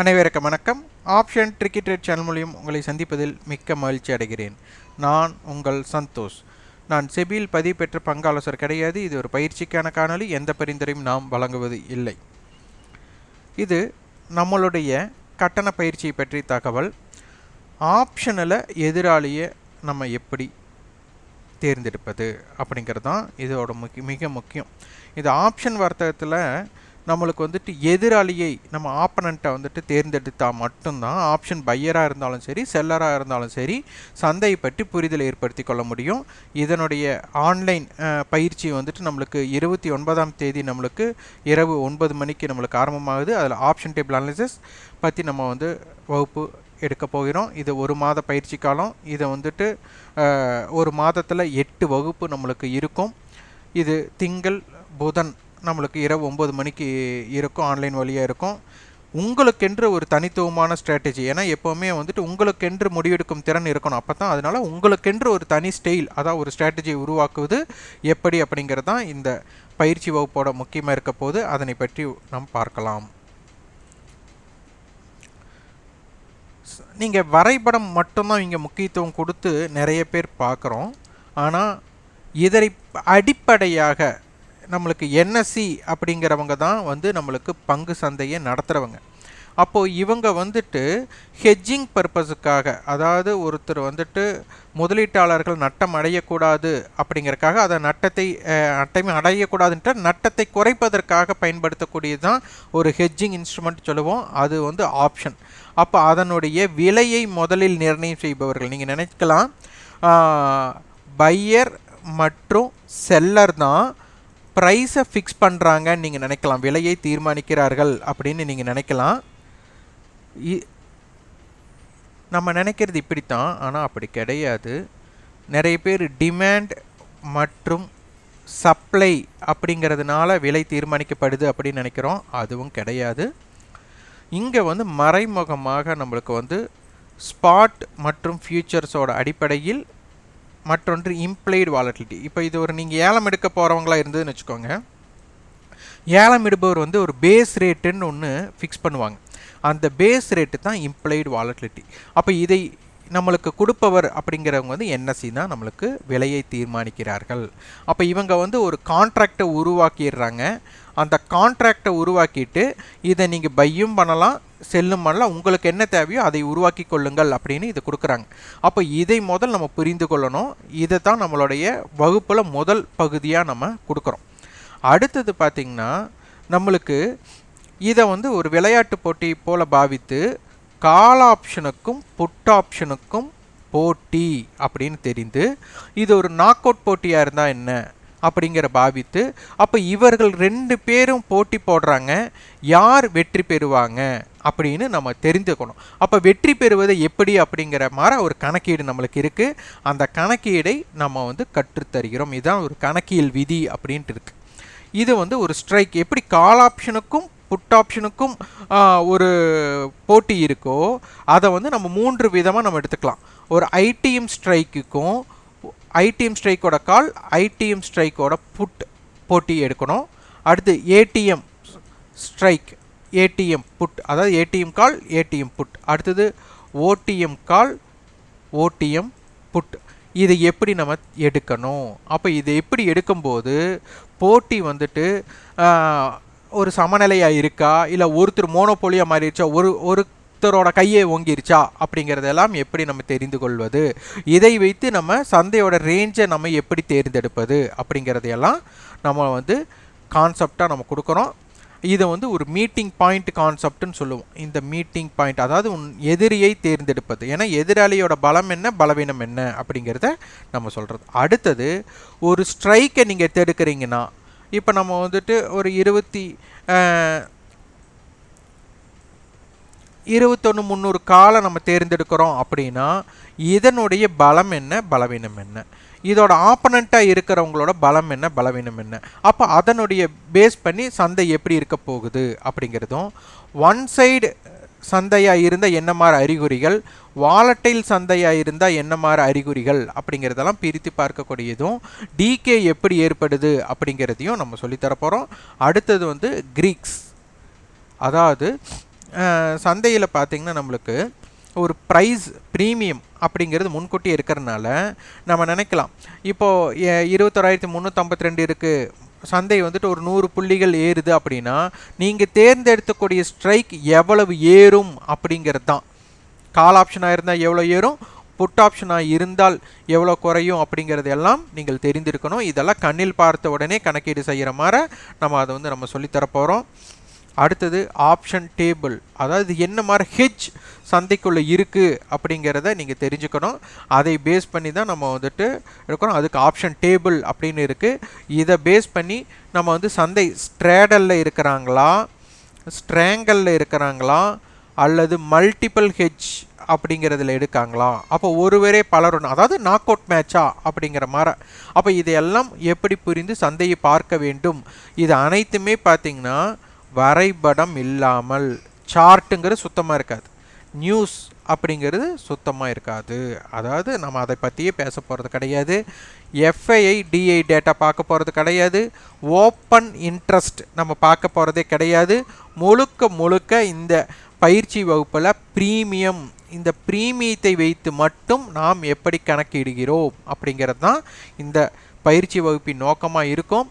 அனைவருக்கும் வணக்கம். Option cricket channel மூலியம் உங்களை சந்திப்பதில் மிக்க மகிழ்ச்சி அடைகிறேன். நான் உங்கள் சந்தோஷ். நான் செபியில் பதிவு பெற்ற பங்காலோசர் கிடையாது. இது ஒரு பயிற்சிக்கான காணொலி எந்த பரிந்துரையும் நாம் வழங்குவது இல்லை. இது நம்மளுடைய கட்டண பயிற்சியை பற்றி தகவல். ஆப்ஷனில் எதிராளியை நம்ம எப்படி தேர்ந்தெடுப்பது அப்படிங்கிறது தான் இதோட முக்கிய மிக முக்கியம். இது ஆப்ஷன் வர்த்தகத்தில் நம்மளுக்கு வந்துட்டு எதிராளியை நம்ம ஆப்பனண்ட்டை வந்துட்டு தேர்ந்தெடுத்தால் மட்டும்தான் ஆப்ஷன் பையராக இருந்தாலும் சரி செல்லராக இருந்தாலும் சரி சந்தையை பற்றி புரிதலை ஏற்படுத்தி கொள்ள முடியும். இதனுடைய ஆன்லைன் பயிற்சி வந்துட்டு நம்மளுக்கு இருபத்தி ஒன்பதாம் தேதி நம்மளுக்கு இரவு ஒன்பது மணிக்கு நம்மளுக்கு ஆரம்பமாகுது. அதில் ஆப்ஷன் டேபிள் அனாலிசிஸ் பற்றி நம்ம வந்து வகுப்பு எடுக்க போகிறோம். இது ஒரு மாத பயிற்சி காலம். இதை வந்துட்டு ஒரு மாதத்தில் எட்டு வகுப்பு நம்மளுக்கு இருக்கும். இது திங்கள் புதன் நம்மளுக்கு இரவு ஒம்பது மணிக்கு இருக்கும் ஆன்லைன் வழியாக இருக்கும். உங்களுக்கென்று ஒரு தனித்துவமான ஸ்ட்ராட்டஜி ஏன்னா எப்போவுமே வந்துட்டு உங்களுக்கென்று முடிவெடுக்கும் திறன் இருக்கணும். அப்போ தான் அதனால் உங்களுக்கென்று ஒரு தனி ஸ்டைல் அதாவது ஒரு ஸ்ட்ராட்டஜியை உருவாக்குவது எப்படி அப்படிங்கிறது தான் இந்த பயிற்சி வகுப்போட முக்கியமாக இருக்க போது அதனை பற்றி நாம் பார்க்கலாம். நீங்கள் வரைபடம் மட்டும்தான் இங்கே முக்கியத்துவம் கொடுத்து நிறைய பேர் பார்க்குறோம். ஆனால் இதனை அடிப்படையாக நம்மளுக்கு என்எஸ்சி அப்படிங்கிறவங்க தான் வந்து நம்மளுக்கு பங்கு சந்தையை நடத்துகிறவங்க அப்போது இவங்க வந்துட்டு ஹெஜ்ஜிங் பர்பஸுக்காக அதாவது ஒருத்தர் வந்துட்டு முதலீட்டாளர்கள் நட்டம் அடையக்கூடாது அப்படிங்கிறக்காக அதை நட்டத்தை நட்டமே அடையக்கூடாதுன்ற நட்டத்தை குறைப்பதற்காக பயன்படுத்தக்கூடியது தான் ஒரு ஹெஜ்ஜிங் இன்ஸ்ட்ருமெண்ட் சொல்லுவோம். அது வந்து ஆப்ஷன் அப்போ அதனுடைய விலையை முதலில் நிர்ணயம் செய்பவர்கள் நீங்கள் நினைக்கலாம் பையர் மற்றும் செல்லர் தான் ப்ரைஸை ஃபிக்ஸ் பண்ணுறாங்கன்னு நீங்கள் நினைக்கலாம். விலையை தீர்மானிக்கிறார்கள் அப்படின்னு நீங்கள் நினைக்கலாம். நம்ம நினைக்கிறது இப்படித்தான் ஆனால் அப்படி கிடையாது. நிறைய பேர் டிமாண்ட் மற்றும் சப்ளை அப்படிங்கிறதுனால விலை தீர்மானிக்கப்படுது அப்படின்னு நினைக்கிறோம். அதுவும் கிடையாது. இங்கே வந்து மறைமுகமாக நம்மளுக்கு வந்து ஸ்பாட் மற்றும் ஃபியூச்சர்ஸோட அடிப்படையில் மற்றொன்று இம்ப்ளைடு வாலட்டிலிட்டி இப்போ இது ஒரு நீங்கள் ஏலம் எடுக்க போகிறவங்களா இருந்ததுன்னு வச்சுக்கோங்க. ஏலம் எடுப்பவர் வந்து ஒரு பேஸ் ரேட்டுன்னு ஒன்று ஃபிக்ஸ் பண்ணுவாங்க. அந்த பேஸ் ரேட்டு தான் இம்ப்ளைடு வாலட்டிலிட்டி அப்போ இதை நம்மளுக்கு கொடுப்பவர் அப்படிங்கிறவங்க வந்து என்எஸ்சி தான் நம்மளுக்கு விலையை தீர்மானிக்கிறார்கள். அப்போ இவங்க வந்து ஒரு கான்ட்ராக்டை உருவாக்கிடுறாங்க. அந்த கான்ட்ராக்டை உருவாக்கிட்டு இதை நீங்கள் பையும் பண்ணலாம் செல்லும் பண்ணலாம் உங்களுக்கு என்ன தேவையோ அதை உருவாக்கி கொள்ளுங்கள் அப்படின்னு இது கொடுக்குறாங்க. அப்போ இதை முதல் நம்ம புரிந்து கொள்ளணும். இதை தான் நம்மளுடைய வகுப்பில் முதல் பகுதியாக நம்ம கொடுக்குறோம். அடுத்தது பார்த்திங்கன்னா நம்மளுக்கு இதை வந்து ஒரு விளையாட்டு போட்டி போல் பாவித்து கால் ஆப்ஷனுக்கும் புட் ஆப்ஷனுக்கும் போட்டி அப்படின்னு தெரிந்து இது ஒரு நாக் அவுட் போட்டியாக இருந்தால் என்ன அப்படிங்கிற பாவித்து அப்போ இவர்கள் ரெண்டு பேரும் போட்டி போடுறாங்க. யார் வெற்றி பெறுவாங்க? அப்படின்னு நம்ம தெரிஞ்சுக்கணும். அப்போ வெற்றி பெறுவது எப்படி அப்படிங்கிற மாதிரி ஒரு கணக்கீடு நம்மளுக்கு இருக்குது அந்த கணக்கீடை நம்ம வந்து கற்றுத்தருகிறோம். இதுதான் ஒரு கணக்கியல் விதி அப்படின்ட்டு இருக்குது இது வந்து ஒரு ஸ்ட்ரைக் எப்படி கால் ஆப்ஷனுக்கும் புட் ஆப்ஷனுக்கும் ஒரு போட்டி இருக்கோ அதை வந்து நம்ம மூன்று விதமாக நம்ம எடுத்துக்கலாம். ஒரு ஐடிஎம் ஸ்ட்ரைக்குக்கும் ஐடிஎம் ஸ்ட்ரைக்கோட கால் ஐடிஎம் ஸ்ட்ரைக்கோட புட் போட்டி எடுக்கணும். அடுத்து ஏடிஎம் ஸ்ட்ரைக் ஏடிஎம் புட் அதாவது ஏடிஎம் கால் ஏடிஎம் புட் அடுத்தது ஓடிஎம் கால் ஓடிஎம் புட் இதை எப்படி நம்ம எடுக்கணும்? அப்போ இதை எப்படி எடுக்கும்போது போட்டி வந்துட்டு ஒரு சமநிலையாக இருக்கா? இல்லை ஒருத்தர் மோனோபோலியாக மாறிடுச்சா? ஒரு ஒருத்தரோட கையை ஓங்கிருச்சா? அப்படிங்கிறதெல்லாம் எப்படி நம்ம தெரிந்து கொள்வது? இதை வைத்து நம்ம சந்தையோட ரேஞ்சை நம்ம எப்படி தேர்ந்தெடுப்பது? அப்படிங்கிறதையெல்லாம் நம்ம வந்து கான்செப்டாக நம்ம கொடுக்குறோம் இதை வந்து ஒரு மீட்டிங் பாயிண்ட் கான்செப்ட்னு சொல்லுவோம். இந்த மீட்டிங் பாயிண்ட் அதாவது உன் எதிரியை தேர்ந்தெடுப்பது. ஏன்னா எதிராளியோட பலம் என்ன? பலவீனம் என்ன? அப்படிங்கிறத நம்ம சொல்கிறது அடுத்தது ஒரு ஸ்ட்ரைக்கை நீங்கள் தெடுக்கிறீங்கன்னா இப்போ நம்ம வந்துட்டு ஒரு இருபத்தி இருபத்தொன்று முந்நூறு காலை நம்ம தேர்ந்தெடுக்கிறோம் அப்படின்னா இதனுடைய பலம் என்ன? பலவீனம் என்ன? இதோட ஆப்பனண்ட்டாக இருக்கிறவங்களோட பலம் என்ன பலவீனம் என்ன? அப்போ அதனுடைய பேஸ் பண்ணி சந்தை எப்படி இருக்க போகுது அப்படிங்கிறதும் ஒன் சைடு சந்தையாக இருந்தால் என்ன மாதிரி அறிகுறிகள் வாலட்டைல் சந்தையாக இருந்தால் என்ன மாதிரி அறிகுறிகள் அப்படிங்கிறதெல்லாம் பிரித்து பார்க்கக்கூடியதும் டிகே எப்படி ஏற்படுது அப்படிங்கிறதையும் நம்ம சொல்லித்தரப்போகிறோம் அடுத்தது வந்து கிரீக்ஸ் அதாவது சந்தையில் பார்த்திங்கன்னா நம்மளுக்கு ஒரு ப்ரைஸ் ப்ரீமியம் அப்படிங்கிறது முன்கூட்டி இருக்கிறனால நம்ம நினைக்கலாம். இப்போது இருபத்தொராயிரத்தி முந்நூற்றம்பத்தி ரெண்டு இருக்குது சந்தை வந்துட்டு ஒரு நூறு புள்ளிகள் ஏறுது அப்படின்னா நீங்கள் தேர்ந்தெடுக்கக்கூடிய ஸ்ட்ரைக் எவ்வளவு ஏறும் அப்படிங்கிறது தான். கால் ஆப்ஷனாக இருந்தால் எவ்வளோ ஏறும்? புட் ஆப்ஷனாக இருந்தால் எவ்வளோ குறையும் அப்படிங்கிறது எல்லாம் நீங்கள் தெரிந்திருக்கணும். இதெல்லாம் கண்ணில் பார்த்த உடனே கணக்கீடு செய்கிற மாதிரி நம்ம அதை வந்து நம்ம சொல்லித்தரப்போகிறோம் அடுத்தது ஆப்ஷன் டேபிள் அதாவது என்ன மாதிரி ஹெச் சந்தைக்குள்ளே இருக்குது அப்படிங்கிறத நீங்கள் தெரிஞ்சுக்கணும். அதை பேஸ் பண்ணி தான் நம்ம வந்துட்டு இருக்கணும். அதுக்கு ஆப்ஷன் டேபிள் அப்படின்னு இருக்குது இதை பேஸ் பண்ணி நம்ம வந்து சந்தை ஸ்ட்ரேடலில் இருக்கிறாங்களா? ஸ்ட்ராங்கலில் இருக்கிறாங்களா? அல்லது மல்டிபிள் ஹெச் அப்படிங்கிறதுல எடுக்காங்களா? அப்போ ஒருவரே பலரும் அதாவது நாக் அவுட் மேட்சா அப்படிங்கிற மாதிரி அப்போ இதையெல்லாம் எப்படி புரிந்து சந்தையை பார்க்க வேண்டும்? இது அனைத்துமே பார்த்திங்கன்னா வரைபடம் இல்லாமல் சார்ட்டுங்கிறது சுத்தமாக இருக்காது. நியூஸ் அப்படிங்கிறது சுத்தமாக இருக்காது. அதாவது நம்ம அதை பற்றியே பேச போகிறது கிடையாது. எஃப்ஐஐ டிஐ டேட்டா பார்க்க போகிறது கிடையாது. ஓப்பன் இன்ட்ரெஸ்ட் நம்ம பார்க்க போகிறதே கிடையாது. முழுக்க முழுக்க இந்த பயிற்சி வகுப்பில் ப்ரீமியம் இந்த ப்ரீமியத்தை வைத்து மட்டும் நாம் எப்படி கணக்கிடுகிறோம் அப்படிங்கிறது தான் இந்த பயிற்சி வகுப்பின் நோக்கமாக இருக்கும்.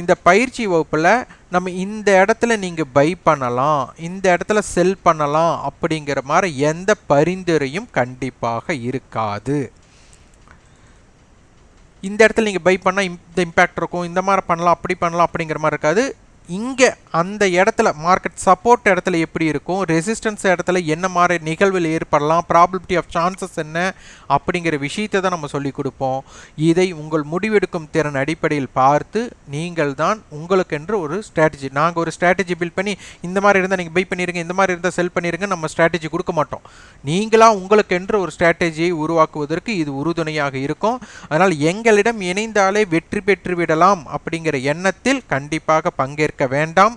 இந்த பயிற்சி வகுப்பில் நம்ம இந்த இடத்துல நீங்கள் பை பண்ணலாம் இந்த இடத்துல செல் பண்ணலாம் அப்படிங்கிற மாதிரி எந்த பரிந்துரையும் கண்டிப்பாக இருக்காது. இந்த இடத்துல நீங்கள் பை பண்ணால் இந்த இம்பேக்ட் இருக்கும் இந்த மாதிரி பண்ணலாம் அப்படி பண்ணலாம் அப்படிங்கிற மாதிரி இருக்காது. இங்கே அந்த இடத்துல மார்க்கெட் சப்போர்ட் இடத்துல எப்படி இருக்கும்? ரெசிஸ்டன்ஸ் இடத்துல என்ன மாதிரி நிகழ்வில் ஏற்படலாம்? ப்ராபிலிட்டி ஆஃப் சான்சஸ் என்ன? அப்படிங்கிற விஷயத்தை தான் நம்ம சொல்லிக் கொடுப்போம். இதை உங்கள் முடிவெடுக்கும் திறன் அடிப்படையில் பார்த்து நீங்கள் தான் உங்களுக்கென்று ஒரு ஸ்ட்ராட்டஜி நாங்கள் ஒரு ஸ்ட்ராட்டஜி பில்ட் பண்ணி இந்த மாதிரி இருந்தால் நீங்கள் பை பண்ணிடுங்க இந்த மாதிரி இருந்தால் செல் பண்ணிடுங்க நம்ம ஸ்ட்ராட்டஜி கொடுக்க மாட்டோம். நீங்களாக உங்களுக்கென்று ஒரு ஸ்ட்ராட்டஜியை உருவாக்குவதற்கு இது உறுதுணையாக இருக்கும். அதனால் எங்களிடம் இணைந்தாலே வெற்றி பெற்று விடலாம் அப்படிங்கிற எண்ணத்தில் கண்டிப்பாக பங்கேற்க கேட்க வேண்டாம்.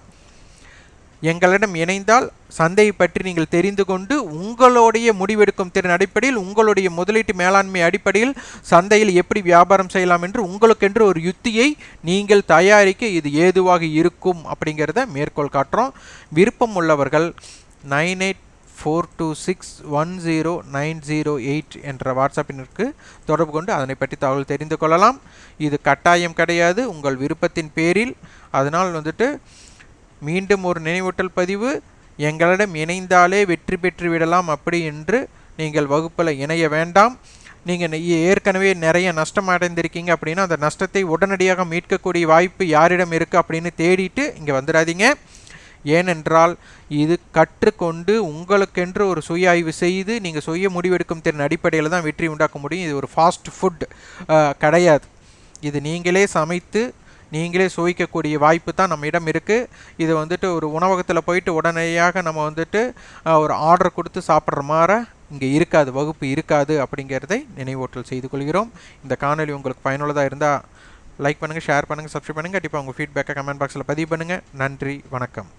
எங்களிடம் இணைந்தால் சந்தையை பற்றி நீங்கள் தெரிந்து கொண்டு உங்களுடைய முடிவெடுக்கும் திறன் அடிப்படையில் உங்களுடைய முதலீட்டு மேலாண்மை அடிப்படையில் சந்தையில் எப்படி வியாபாரம் செய்யலாம் என்று உங்களுக்கென்று ஒரு யுத்தியை நீங்கள் தயாரிக்க இது ஏதுவாக இருக்கும் அப்படிங்கிறத மேற்கோள் காட்டுறோம். விருப்பம் உள்ளவர்கள் nine eight four two six one zero nine zero eight என்ற வாட்ஸ்அப்பினருக்கு தொடர்பு கொண்டு அதனை பற்றி தகவல் தெரிந்து கொள்ளலாம். இது கட்டாயம் கிடையாது. உங்கள் விருப்பத்தின் பேரில் அதனால் வந்துட்டு மீண்டும் ஒரு நினைவூட்டல் பதிவு எங்களிடம் இணைந்தாலே வெற்றி பெற்று விடலாம் அப்படி என்று நீங்கள் வகுப்பில் இணைய வேண்டாம். நீங்கள் ஏற்கனவே நிறைய நஷ்டம் அடைந்திருக்கீங்க அப்படின்னா அந்த நஷ்டத்தை உடனடியாக மீட்கக்கூடிய வாய்ப்பு யாரிடம் இருக்குது அப்படின்னு தேடிட்டு இங்கே வந்துடாதீங்க. ஏனென்றால் இது கற்றுக்கொண்டு உங்களுக்கென்று ஒரு சுய ஆய்வு செய்து நீங்கள் சுய முடிவெடுக்கும் திறன் அடிப்படையில் தான் வெற்றி உண்டாக்க முடியும். இது ஒரு ஃபாஸ்ட் ஃபுட் கிடையாது. இது நீங்களே சமைத்து நீங்களே சுவைக்கக்கூடிய வாய்ப்பு தான் நம்ம இடம் இருக்குது இது வந்துட்டு ஒரு உணவகத்தில் போயிட்டு உடனடியாக நம்ம வந்துட்டு ஒரு ஆர்டர் கொடுத்து சாப்பிட்ற மாதிரி இங்கே இருக்காது வகுப்பு இருக்காது அப்படிங்கிறதை நினைவூட்டல் செய்து கொள்கிறோம். இந்த காணொலி உங்களுக்கு பயனுள்ளதாக இருந்தால் லைக் பண்ணுங்கள் ஷேர் பண்ணுங்கள் சப்ஸ்கிரைப் பண்ணுங்கள் கண்டிப்பாக உங்கள் ஃபீட்பேக்கை கமெண்ட் பாக்ஸில் பதிவு பண்ணுங்கள் நன்றி வணக்கம்.